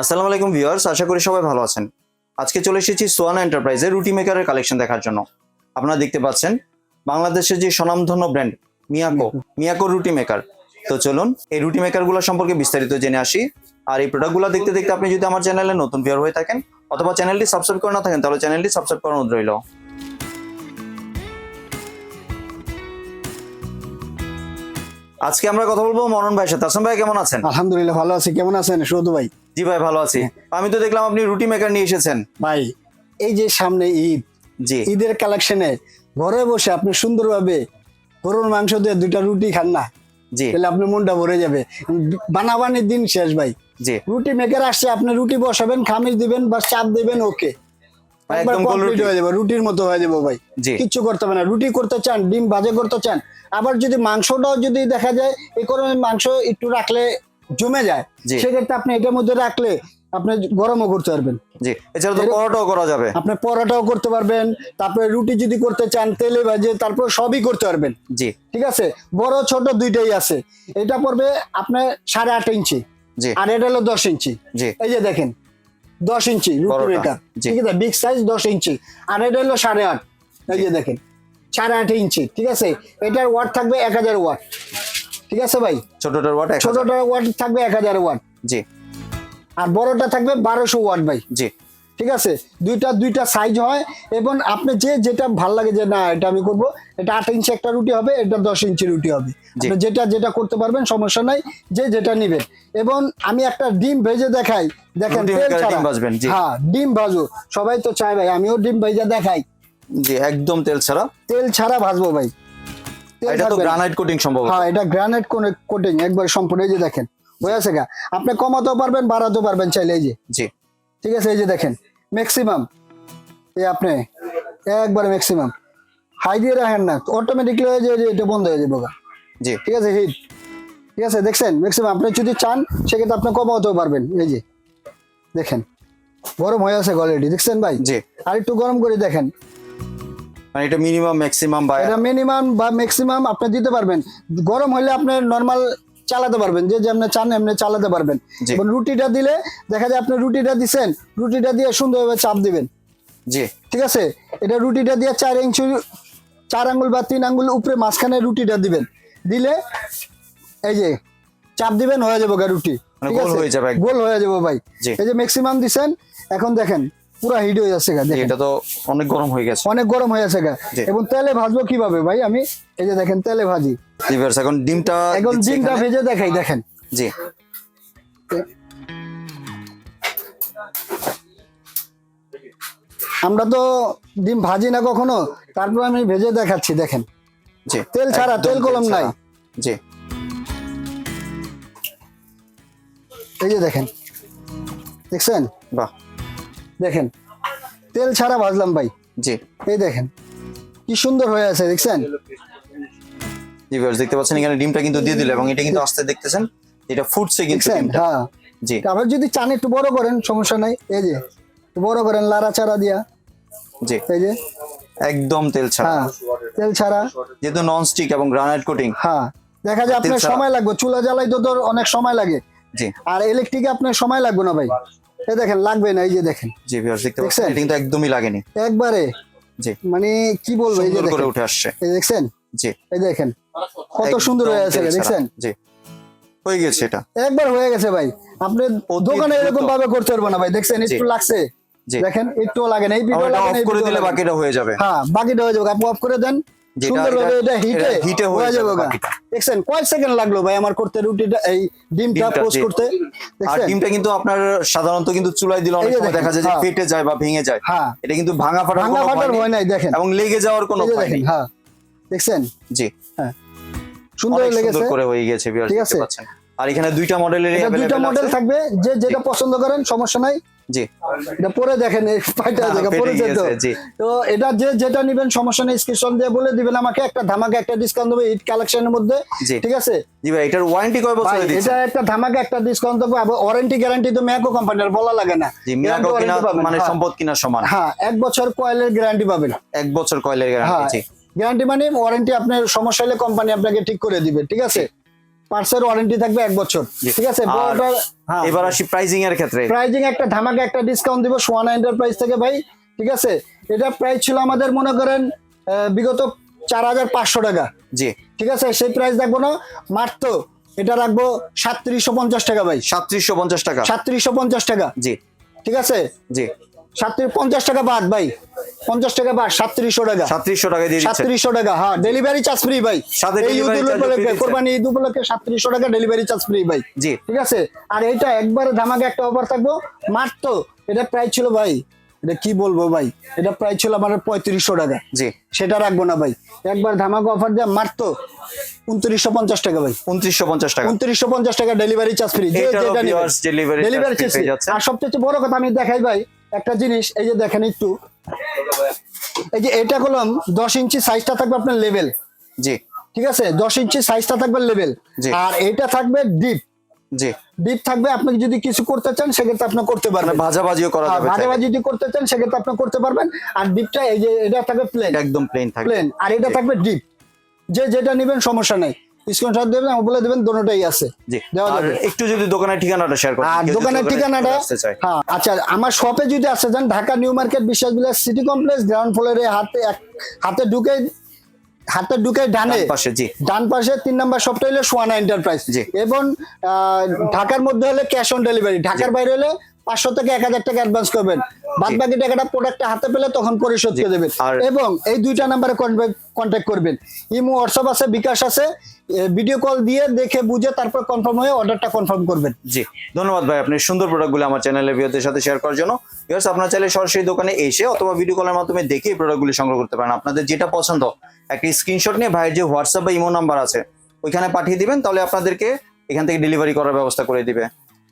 আসসালামু আলাইকুম ভিউয়ার্স, আশা করি সবাই ভালো আছেন। আজকে চলে এসেছি সোয়ানা এন্টারপ্রাইজের রুটি মেকারের কালেকশন দেখার জন্য। আপনারা দেখতে পাচ্ছেন, বাংলাদেশের যে স্বনামধন্য ব্র্যান্ড মিয়াকো মিয়াকো রুটি মেকার। তো চলুন, এই রুটি মেকারগুলো সম্পর্কে বিস্তারিত জেনে আসি। আর এই প্রোডাক্টগুলো দেখতে দেখতে আপনি যদি আমার চ্যানেলে নতুন ভিউয়ার হয়ে থাকেন, অথবা চ্যানেলটি সাবস্ক্রাইব করে না থাকেন, তাহলে চ্যানেলটি সাবস্ক্রাইব করানো রইল। আজকে আমরা কথা বলব মরণ ভাইয়ের সাথে। আসলাম ভাই, কেমন আছেন? আলহামদুলিল্লাহ, ভালো আছি। কেমন আছেন? সৌদু ভাই? জি ভাই ভালো আছি। আমি তো দেখলাম আপনি রুটি মেকার নিয়ে এসেছেন। ভাই এই যে সামনে ঈদ জি। ঈদের কালেকশনে ঘরে বসে আপনি সুন্দরভাবে গরুর মাংস দিয়ে দুইটা রুটি খান না। জি। তাহলে আপনার মনটা ভরে যাবে। বানাবানির দিন শেষ ভাই। জি। রুটি মেকার আসছে আপনি রুটি বসাবেন খামিজ দিবেন বা চাপ দিবেন ওকে। হয়ে রুটির মতো হয়ে যাবে ভাই। কিচ্ছু করতে হবে না। রুটি করতে চান ডিম ভাজে করতে চান আবার যদি মাংসটাও যদি দেখা যায় এই করে মাংস একটু রাখলে জমে যায়। সেক্ষেত্রে আপনি এটার মধ্যে রাখলে আপনি গরমও করতে পারবেন। জি এছাড়া তো পরোটাও করা যাবে। আপনি পরোটাও করতে পারবেন তারপরে রুটি যদি করতে চান তেলে ভাজে তারপর সবই করতে পারবেন। জি। ঠিক আছে? বড় ছোট দুইটাই আছে। এটা পড়বে আপনার সাড়ে আট ইঞ্চি জি। আর এটা হলো দশ ইঞ্চি। জি। এই যে দেখেন দশ ইঞ্চি রুটি মেকার ঠিক আছে? বিগ সাইজ দশ ইঞ্চি। আর এটা হলো সাড়ে আট। এই যে দেখেন সাড়ে আট ইঞ্চি। ঠিক আছে? এটার ওয়াট থাকবে এক হাজার ওয়াট। ঠিক আছে ভাই? ছোটটার ওয়াট ছোটটার ওয়াট থাকবে এক হাজার ওয়াট। জি। আর বড়টা থাকবে বারোশো ওয়াট ভাই। জি। ঠিক আছে? দুইটা দুইটা সাইজ হয় এবং আপনি যে যেটা ভালো লাগে যে না এটা আমি করব এটা আট ইঞ্চি একটা রুটি হবে এটা দশ ইঞ্চি রুটি হবে। যেটা যেটা করতে পারবেন সমস্যা নাই যে যেটা নিবেন। এবং আমি একটা ডিম ভেজে দেখাই। দেখেন তেল ছাড়া। হ্যাঁ ডিম ভাজো সবাই তো চায় ভাই আমিও ডিম ভেজে দেখাই। জি একদম তেল ছাড়া। তেল ছাড়া ভাজবো ভাই। এটা তো গ্রানাইট কোটিং সম্ভব হ্যাঁ এটা গ্রানাইট কোটিং একবার সম্পূর্ণ এই যে দেখেন। হয়েছে গা? আপনি কমাতেও পারবেন বাড়াতেও পারবেন চাইলে এই যে। জি। ঠিক আছে এই যে দেখেন ম্যাক্সিমাম এই আপনি একবারে ম্যাক্সিমাম হাই দিয়ে রাখেন না অটোমেটিকলি হয়ে যায় যে এটা বন্ধ হয়ে যাবে গা। জি। ঠিক আছে হিট ঠিক আছে দেখছেন ম্যাক্সিমাম আপনি যদি চান সেক্ষেত্রে আপনি কমাতেও পারবেন এই যে। দেখেন গরম হয়ে আছে অলরেডি দেখছেন ভাই? জি। আর একটু গরম করে দেখেন মানে এটা মিনিমাম ম্যাক্সিমাম বা এটা মিনিমাম বা ম্যাক্সিমাম আপনি দিতে পারবেন। গরম হলে আপনি নর্মাল চালাতে পারবেন। যে যেমনি চান এমনি চালাতে পারবেন। রুটিটা দিলে দেখা যায় আপনি রুটিটা দিছেন রুটিটা দিয়ে সুন্দরভাবে চাপ দিবেন। জি। ঠিক আছে? এটা রুটিটা দিয়ে চার ইঞ্চি চার আঙ্গুল বা তিন আঙ্গুল উপরে মাঝখানে রুটিটা দিবেন। দিলে এই যে চাপ দিবেন হয়ে যাবে রুটি। মানে গোল হয়ে যাবে। গোল হয়ে যাবে ভাই। এই যে ম্যাক্সিমাম দিছেন এখন দেখেন পুরা হিট হয়ে যাচ্ছে গা এটা তো অনেক গরম হয়ে গেছে। অনেক গরম হয়ে আছে গা। এবং তেলে ভাজবো কীভাবে ভাই আমি? এই যে দেখেন তেলে ভাজি। এখন ডিমটা এখন ডিমটা ভেজে দেখাই দেখেন। জি। আমরা তো ডিম ভাজি না কখনো তারপর আমি ভেজে দেখাচ্ছি দেখেন। জি তেল ছাড়া, তেল কলম নাই। জি। এই যে দেখেন দেখছেন? বাহ। দেখেন তেল ছাড়া ভাজলাম ভাই। জি। এই দেখেন কি সুন্দর হয়ে আছে দেখছেন? viewers, দেখতে পাচ্ছেন এখানে ডিমটা কিন্তু দিয়ে দিল এবং এটা কিন্তু আসতে দেখতেছেন এটা ফুটছে কিন্তু ডিমটা। হ্যাঁ। জি। আবার যদি চান একটু বড় করেন সমস্যা নাই। এই যে বড় করেন লাড়া চাড়া দিয়া। জি। এই যে। একদম তেল ছাড়া। হ্যাঁ তেল ছাড়া। যেহেতু নন স্টিক এবং গ্রানাইট কোটিং হ্যাঁ দেখা যায় আপনার সময় লাগবে চুলা জ্বালাইতে তো অনেক সময় লাগে। জি। আর ইলেকট্রিকে আপনার সময় লাগবে না ভাই। দেখেন লাগবে না এই যে দেখেন। জি viewers, দেখতে পাচ্ছেন? এটা কিন্তু একদমই লাগেনি। একবারে জি। মানে কি বলব এই যে করে উঠে আসছে। এই দেখছেন? জি। এই দেখেন কত সুন্দর হয়ে আছে দেখছেন? জি। হয়ে গেছে এটা। একবার হয়ে গেছে ভাই। আপনি দোকানে এরকম ভাবে করতে পারব না ভাই দেখছেন? একটু লাগছে। দেখেন একটু লাগে না। এই ভিডিও লাগে না, করে দিলে বাকিটা হয়ে যাবে। হ্যাঁ বাকিটা হয়ে যাবে। আপনি অফ করে দেন। সুন্দরভাবে এটা- হিটে এ হয়ে হয়ে যাবে। দেখছেন কয় সেকেন্ড লাগল ভাই আমার করতে রুটিটা এই ডিমটা পোস্ট করতে। আর ডিমটা কিন্তু আপনার সাধারণত কিন্তু চুলায় দিলে অনেক সময় দেখা যায় যে হ্যাঁ। ফেটে যায় বা ভেঙে যায়। হ্যাঁ। এটা কিন্তু ভাঙা ফাটার কোনো ভয় ভয় নেই। দেখেন। এবং লেগে যাওয়ার কোনো ভয় নেই। হ্যাঁ। দেখছেন? জি। হ্যাঁ। সুন্দর লেগেছে। করে হয়ে গেছে ঠিক আছে। আর এখানে দুইটা মডেলের দুইটা মডেল থাকবে। যে যেটা পছন্দ করেন সমস্যা নাই। জি। এটা পরে দেখেন পাইটা হ্যাঁ, জায়গা তো এটা যে যেটা নিবেন সমস্যা নেই স্ক্রিনশট দিয়ে বলে দিবেন আমাকে একটা ধামাকা একটা ডিসকাউন্ট দেবে কালেকশনের মধ্যে ঠিক আছে? জি ভাই এটার ওয়ারেন্টি কয় বছরে এটা একটা ধামাকা একটা ডিসকাউন্ট দেবো আবার ওয়ারেন্টি গ্যারান্টি তো ম্যাকো কোম্পানির বলা লাগে না। জি মিয়াকো কিনা মানে হ্যাঁ। সম্পদ কিনা সমান। হ্যাঁ এক বছর কয়েলের গ্যারান্টি পাবেন। এক বছর কয়লের গ্যারান্টি গ্যারান্টি মানে ওয়ারেন্টি আপনার সমস্যা হলে কোম্পানি আপনাকে ঠিক করে দিবে ঠিক আছে? পার্সের ওয়ারেন্টি থাকবে এক বছর। ঠিক আছে? আর বড়টা হ্যাঁ এবার আসি প্রাইজিং এর ক্ষেত্রে। প্রাইজিং একটা ধামাকা একটা ডিসকাউন্ট দিব সোয়ানা এন্টারপ্রাইজ থেকে ভাই। ঠিক আছে? এটা প্রাইস ছিল আমাদের মনে করেন বিগত চার হাজার পাঁচশো টাকা। জি। ঠিক আছে? সেই প্রাইস রাখব না। মাত্র এটা রাখব সাতত্রিশশো পঞ্চাশ টাকা ভাই। সাতত্রিশশো পঞ্চাশ টাকা। সাতত্রিশশো পঞ্চাশ টাকা। জি। ঠিক আছে? জি। সাতত্রিশ পঞ্চাশ টাকা বাদ ভাই। পঞ্চাশ টাকা বাদ সাতত্রিশশো টাকা। সাতত্রিশশো টাকা দিয়ে সাতত্রিশশো টাকা হ্যাঁ ডেলিভারি চার্জ ফ্রি ভাই। এই ঈদ উপলক্ষে কোরবানি ঈদ উপলক্ষে সাতত্রিশশো টাকা ডেলিভারি চার্জ ফ্রি ভাই। জি। ঠিক আছে? আর এইটা একবারে ধামাকে একটা অফার থাকব। মাত্র এটা প্রাইস ছিল ভাই এটা কি বলব ভাই? এটা প্রাইস ছিল আমার পঁয়ত্রিশশো টাকা। জি। সেটা রাখব না ভাই। একবার ধামাকা অফার দেওয়া মাত্র উনত্রিশশো পঞ্চাশ টাকা ভাই। উনত্রিশশো পঞ্চাশ টাকা। উনত্রিশশো পঞ্চাশ টাকা delivery charge free delivery charge আর সবচেয়ে বড় কথা আমি দেখাই ভাই একটা জিনিস এই যে দেখেন একটু। এই যে এটা হলাম দশ ইঞ্চি সাইজটা থাকবে আপনার লেভেল জি। ঠিক আছে? দশ ইঞ্চি সাইজটা থাকবে লেভেল আর এটা থাকবে ডিপ জি। ডিপ থাকবে আপনি যদি কিছু করতে চান সেক্ষেত্রে আপনি করতে মানে পারবেন ভাজাভাজিও করা যাবে ভাজা ভাজি যদি করতে চান সেক্ষেত্রে আপনি করতে পারবেন। আর ডিপটা এই যে এটা থাকবে প্লেন একদম প্লেন থাকবে। প্লেন আর এটা থাকবে ডিপ যে যেটা নেবেন সমস্যা নাই। স্ক্রিনশট দেবেন আমি বলে দেবেন আছে। দেওয়া যাবে। একটু যদি দোকানের ঠিকানাটা শেয়ার করেন আর দোকানের ঠিকানাটা হ্যাঁ আচ্ছা আমার শপে যদি আসতে চান ঢাকা নিউ মার্কেট বিশ্বাস বিলাস সিটি কমপ্লেক্স গ্রাউন্ড ফ্লোরে হাতে এক- হাতে ঢুকে হাতে ঢুকে ডানে পাশে জি। ডান পাশে তিন নাম্বার শপটা হলো সোয়ানা এন্টারপ্রাইজ জি। এবং আহ, ঢাকার মধ্যে হলে ক্যাশ অন ডেলিভারি ঢাকার বাইরে হলে পাঁচশো থেকে এক হাজার টাকা অ্যাডভান্স করবেন। বাদ বাকি টাকাটা প্রোডাক্টটা হাতে পেলে তখন পরিশোধ। করে দেবেন। এবং এই দুইটা নাম্বারে কন্ট্যাক্ট করবেন। ইমো হোয়াটসঅ্যাপ আছে বিকাশ আছে। ভিডিও কল দিয়ে দেখে বুঝে তারপর কনফার্ম হয়ে অর্ডারটা কনফার্ম করবেন। জি ধন্যবাদ ভাই আপনি সুন্দর প্রোডাক্টগুলো আমার চ্যানেলে ভিউদের সাথে শেয়ার করার জন্য। ভিউয়ার্স আপনারা চাইলে সরাসরি দোকানে এসে অথবা ভিডিও কলের মাধ্যমে দেখে এই প্রোডাক্টগুলি সংগ্রহ করতে পারেন। আপনাদের যেটা পছন্দ একটা স্ক্রিনশট নিয়ে ভাইয়ের যে হোয়াটসঅ্যাপ বা ইমো নাম্বার আছে ওইখানে পাঠিয়ে দিবেন তাহলে আপনাদেরকে এখান থেকে ডেলিভারি করার ব্যবস্থা করে দিবে।